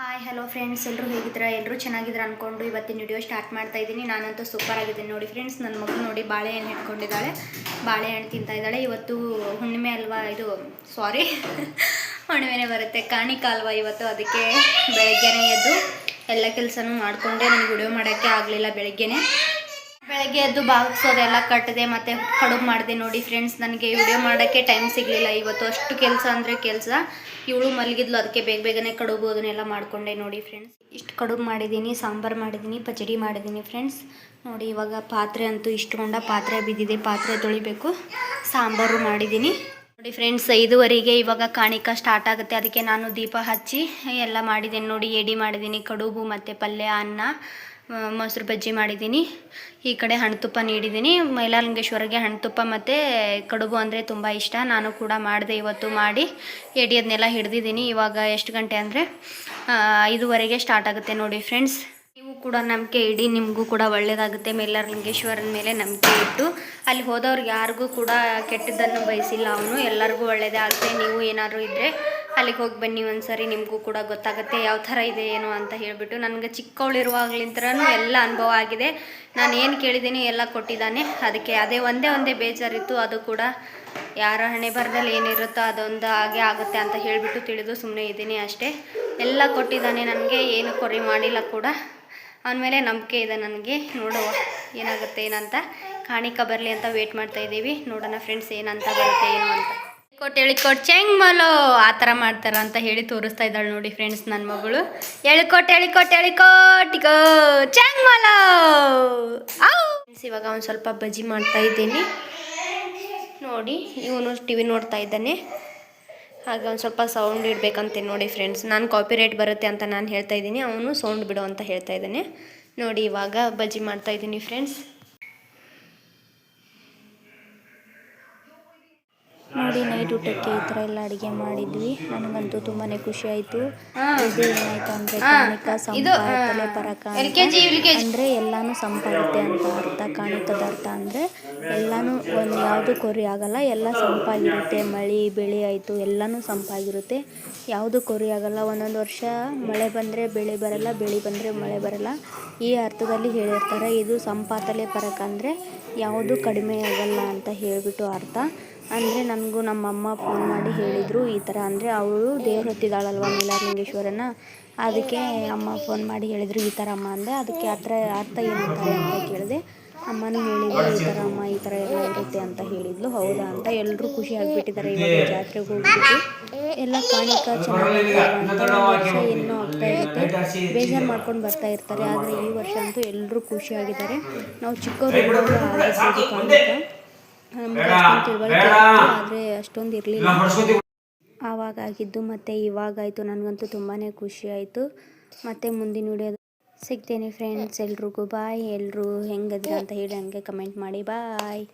Hi hello friends ಎಲ್ಲರೂ ಹೇಗಿದ್ದೀರಾ? ಎಲ್ಲರೂ ಚೆನ್ನಾಗಿದ್ದೀರಾ ಅಂದ್ಕೊಂಡು ಇವತ್ತಿನ ವಿಡಿಯೋ ಸ್ಟಾರ್ಟ್ ಮಾಡ್ತಾ ಇದ್ದೀನಿ. ನಾನಂತೂ ಸೂಪರ್ ಆಗಿದ್ದೀನಿ. ನೋಡಿ ಫ್ರೆಂಡ್ಸ್ ನನ್ನ ಮಗು ನೋಡಿ ಬಾಳೆಹಣ್ಣು ಹಿಡ್ಕೊಂಡಿದ್ದಾಳೆ ಬಾಳೆಹಣ್ಣು ತಿಂತಾ ಇದ್ದಾಳೆ. ಇವತ್ತು ಹುಣ್ಣಿಮೆ ಅಲ್ವಾ? ಇದು ಸಾರಿ ಹುಣ್ಣಿಮೆನೇ ಬರುತ್ತೆ. ಕಾಣಿಕ ಅಲ್ವಾ ಇವತ್ತು? ಅದಕ್ಕೆ ಬೆಳಗ್ಗೆನೇ ಎದ್ದು ಎಲ್ಲ ಕೆಲಸನೂ ಮಾಡಿಕೊಂಡೆ. ನನಗೆ ವಿಡಿಯೋ ಮಾಡೋಕ್ಕೆ ಆಗಲಿಲ್ಲ ಬೆಳಗ್ಗೆನೇ. ಬೆಳಗ್ಗೆ ಎದ್ದು ಬಾಗಿಸೋದೆಲ್ಲ ಕಟ್ಟಿದೆ, ಮತ್ತು ಕಡುಬು ಮಾಡಿದೆ ನೋಡಿ ಫ್ರೆಂಡ್ಸ್ ನನಗೆ ವಿಡಿಯೋ ಮಾಡೋಕ್ಕೆ ಟೈಮ್ ಸಿಗಲಿಲ್ಲ. ಇವತ್ತು ಅಷ್ಟು ಕೆಲಸ ಅಂದರೆ ಕೆಲಸ. ಇವಳು ಮಲಗಿದ್ಲು, ಅದಕ್ಕೆ ಬೇಗ ಬೇಗನೆ ಕಡುಬು ಅದನ್ನೆಲ್ಲ ಮಾಡಿಕೊಂಡೆ ನೋಡಿ ಫ್ರೆಂಡ್ಸ್ ಇಷ್ಟು ಕಡುಬು ಮಾಡಿದ್ದೀನಿ ಸಾಂಬಾರು ಮಾಡಿದ್ದೀನಿ ಪಚಡಿ ಮಾಡಿದ್ದೀನಿ ಫ್ರೆಂಡ್ಸ್ ನೋಡಿ ಇವಾಗ ಪಾತ್ರೆ ಅಂತೂ ಇಷ್ಟು ಹೊಂಡ ಪಾತ್ರೆ ಬಿದ್ದಿದೆ, ಪಾತ್ರೆ ತೊಳಿಬೇಕು. ಸಾಂಬಾರು ಮಾಡಿದ್ದೀನಿ ನೋಡಿ ಫ್ರೆಂಡ್ಸ್ ಐದುವರೆಗೆ ಇವಾಗ ಕಾಣಿಕ ಸ್ಟಾರ್ಟ್ ಆಗುತ್ತೆ. ಅದಕ್ಕೆ ನಾನು ದೀಪ ಹಚ್ಚಿ ಎಲ್ಲ ಮಾಡಿದ್ದೀನಿ ನೋಡಿ, ಎಡಿ ಮಾಡಿದ್ದೀನಿ ಕಡುಬು ಮತ್ತು ಪಲ್ಯ, ಅನ್ನ. ಮೊಸರು ಬಜ್ಜಿ ಮಾಡಿದ್ದೀನಿ. ಈ ಕಡೆ ಹಣ್ಣುತುಪ್ಪ ನೀಡಿದ್ದೀನಿ. ಮೈಲಾಲಿಂಗೇಶ್ವರಿಗೆ ಹಣ್ಣುತುಪ್ಪ ಮತ್ತು ಕಡುಬು ಅಂದರೆ ತುಂಬ ಇಷ್ಟ. ನಾನು ಕೂಡ ಮಾಡಿದೆ ಇವತ್ತು ಮಾಡಿ. ಎಡಿ ಅದನ್ನೆಲ್ಲ ಹಿಡ್ದಿದ್ದೀನಿ. ಇವಾಗ ಎಷ್ಟು ಗಂಟೆ ಅಂದರೆ ಐದುವರೆಗೆ ಸ್ಟಾರ್ಟ್ ಆಗುತ್ತೆ ನೋಡಿ ಫ್ರೆಂಡ್ಸ್ ನೀವು ಕೂಡ ನಂಬಿಕೆ ಇಡಿ. ನಿಮಗೂ ಕೂಡ ಒಳ್ಳೆಯದಾಗುತ್ತೆ ಮೈಲಾರಲಿಂಗೇಶ್ವರನ ಮೇಲೆ ನಂಬಿಕೆ ಇಟ್ಟು. ಅಲ್ಲಿ ಹೋದವ್ರಿಗೆ ಯಾರಿಗೂ ಕೂಡ ಕೆಟ್ಟದ್ದನ್ನು ಬಯಸಿಲ್ಲ ಅವನು. ಎಲ್ಲರಿಗೂ ಒಳ್ಳೆಯದೇ ಆಗುತ್ತೆ ನೀವು ಏನಾದರೂ ಇದ್ದರೆ ಅಲ್ಲಿಗೆ ಹೋಗಿ ಬನ್ನಿ ಒಂದ್ಸರಿ, ನಿಮಗೂ ಕೂಡ ಗೊತ್ತಾಗುತ್ತೆ ಯಾವ ಥರ ಇದೆ, ಏನು ಅಂತ ಹೇಳಿಬಿಟ್ಟು. ನನಗೆ ಚಿಕ್ಕವಳಿರುವಾಗಲಿಂತ್ರನೂ ಎಲ್ಲ ಅನುಭವ ಆಗಿದೆ. ನಾನು ಏನು ಕೇಳಿದ್ದೀನಿ ಎಲ್ಲ ಕೊಟ್ಟಿದ್ದಾನೆ. ಅದಕ್ಕೆ ಅದೇ ಒಂದೇ ಒಂದೇ ಬೇಜಾರಿತ್ತು. ಅದು ಕೂಡ ಯಾರ ಹಣೆ ಬರದಲ್ಲಿ ಏನಿರುತ್ತೋ ಅದೊಂದು ಹಾಗೆ ಆಗುತ್ತೆ ಅಂತ ಹೇಳಿಬಿಟ್ಟು ತಿಳಿದು ಸುಮ್ಮನೆ ಇದ್ದೀನಿ ಅಷ್ಟೇ. ಎಲ್ಲ ಕೊಟ್ಟಿದ್ದಾನೆ ನನಗೆ, ಏನು ಕೊರಿ ಮಾಡಿಲ್ಲ ಕೂಡ. ಅವನ ಮೇಲೆ ನಂಬಿಕೆ ಇದೆ ನನಗೆ. ನೋಡುವ ಏನಾಗುತ್ತೆ, ಏನಂತ. ಕಾಣಿಕ ಬರಲಿ ಅಂತ ವೇಟ್ ಮಾಡ್ತಾ ಇದ್ದೀವಿ. ನೋಡೋಣ ಫ್ರೆಂಡ್ಸ್ ಏನಂತ ಬರುತ್ತೆ, ಏನು ಅಂತ. ಕೊಟ್ಟು ಹೇಳಿಕೊಟ್ ಚೆಂಗ್ ಮಲೋ ಆ ಥರ ಮಾಡ್ತಾರ ಅಂತ ಹೇಳಿ ತೋರಿಸ್ತಾ ಇದ್ದಾಳೆ ನೋಡಿ ಫ್ರೆಂಡ್ಸ್ ನನ್ನ ಮಗಳು. ಹೇಳಿಕೊಟ್ ಹೇಳಿಕೊಟ್ ಹೇಳಿಕೊಟ್ಟಿಗೋ ಚೆಂಗ್ ಮಲೋ. ಫ್ರೆಂಡ್ಸ್ ಇವಾಗ ಒಂದು ಸ್ವಲ್ಪ ಬಜ್ಜಿ ಮಾಡ್ತಾ ಇದ್ದೀನಿ. ನೋಡಿ, ಇವನು ಟಿ ವಿ ನೋಡ್ತಾ ಇದ್ದಾನೆ. ಹಾಗೆ ಒಂದು ಸ್ವಲ್ಪ ಸೌಂಡ್ ಇಡಬೇಕಂತೆ ನೋಡಿ ಫ್ರೆಂಡ್ಸ್ ನಾನು ಕಾಪಿ ರೇಟ್ ಬರುತ್ತೆ ಅಂತ ನಾನು ಹೇಳ್ತಾ ಇದ್ದೀನಿ. ಅವನು ಸೌಂಡ್ ಬಿಡು ಅಂತ ಹೇಳ್ತಾ ಇದ್ದಾನೆ. ನೋಡಿ, ಇವಾಗ ಬಜ್ಜಿ ಮಾಡ್ತಾ ಇದ್ದೀನಿ ಫ್ರೆಂಡ್ಸ್ ನೋಡಿ ನೈಟ್ ಊಟಕ್ಕೆ ಈ ಥರ ಎಲ್ಲ ಅಡುಗೆ ಮಾಡಿದ್ವಿ. ನನಗಂತೂ ತುಂಬಾ ಖುಷಿ ಆಯಿತು. ಇದು ಏನಾಯ್ತು ಅಂದರೆ ಕಾಣಿಕ ಸಂಪಾತಲೆ ಪರಕ ಅಂದರೆ ಎಲ್ಲಾನು ಸಂಪಾಗುತ್ತೆ ಅಂತ ಅರ್ಥ ಕಾಣಿಕದ ಅರ್ಥ ಅಂದರೆ ಎಲ್ಲಾನು ಒಂದು ಯಾವುದು ಕೊರಿ ಆಗಲ್ಲ ಎಲ್ಲ ಸಂಪಾಗಿರುತ್ತೆ. ಮಳೆ ಬೆಳೆ ಆಯಿತು ಎಲ್ಲನೂ ಸಂಪಾಗಿರುತ್ತೆ. ಯಾವುದು ಕೊರಿ ಆಗಲ್ಲ ಒಂದೊಂದು ವರ್ಷ ಮಳೆ ಬಂದರೆ ಬೆಳೆ ಬರಲ್ಲ ಬೆಳೆ ಬಂದರೆ ಮಳೆ ಬರಲ್ಲ. ಈ ಅರ್ಥದಲ್ಲಿ ಹೇಳಿರ್ತಾರೆ ಇದು ಸಂಪಾತಲೆ ಪರಕ ಅಂದರೆ ಯಾವುದು ಕಡಿಮೆ ಆಗಲ್ಲ ಅಂತ ಹೇಳಿಬಿಟ್ಟು ಅರ್ಥ. ಅಂದರೆ ನನಗೂ ನಮ್ಮಮ್ಮ ಫೋನ್ ಮಾಡಿ ಹೇಳಿದರು ಈ ಥರ ಅಂದರೆ ಅವಳು ದೇವ್ರ ಹೊತ್ತಿದ್ದಾಳಲ್ವ ನೀಲಾಲಿಂಗೇಶ್ವರನ ಅದಕ್ಕೆ ಅಮ್ಮ ಫೋನ್ ಮಾಡಿ ಹೇಳಿದರು ಈ ಥರ ಅಮ್ಮ ಅಂದೆ ಅದಕ್ಕೆ ಆ ಥರ ಅರ್ಥ ಏನಂತಾರೆ ಅಂತ ಕೇಳಿದೆ. ಅಮ್ಮನೂ ಹೇಳಿದ್ರು ಈ ಥರ ಅಮ್ಮ, ಈ ಥರ ಎಲ್ಲ ಇರುತ್ತೆ ಅಂತ ಹೇಳಿದ್ಲು. ಹೌದಾ ಅಂತ ಎಲ್ಲರೂ ಖುಷಿ ಆಗಿಬಿಟ್ಟಿದ್ದಾರೆ ಇವಾಗ ಜಾತ್ರೆಗೆ ಹೋಗ್ಬಿಟ್ಟು ಎಲ್ಲ ಕಾಣಿಕ ಚೆನ್ನಾಗಿ ಅಂತ ವರ್ಷ ಇನ್ನೂ ಆಗ್ತಾ ಇರುತ್ತೆ. ಬೇಜಾರು ಮಾಡ್ಕೊಂಡು ಬರ್ತಾ ಇರ್ತಾರೆ, ಆದರೆ ಈ ವರ್ಷ ಅಂತೂ ಎಲ್ಲರೂ ಖುಷಿಯಾಗಿದ್ದಾರೆ ನಾವು ಚಿಕ್ಕವರು ಕಾಣಿಕ ನಮ್ಗೆ ಅಷ್ಟೊಂದು ತಿಳುವಳಿಕೆ ಆದರೆ ಅಷ್ಟೊಂದು ಇರಲಿಲ್ಲ. ಆವಾಗ ಆಗಿದ್ದು ಮತ್ತು ಇವಾಗಾಯಿತು ನನಗಂತೂ ತುಂಬಾನೇ ಖುಷಿ ಆಯಿತು. ಮತ್ತು ಮುಂದಿನ ವಿಡಿಯೋ ಸಿಗ್ತೇನೆ ಫ್ರೆಂಡ್ಸ್ ಎಲ್ರಿಗೂ ಬಾಯ್ ಎಲ್ಲರೂ ಹೆಂಗದ್ರ ಅಂತ ಹೇಳಿ ಹಂಗೆ ಕಮೆಂಟ್ ಮಾಡಿ ಬಾಯ್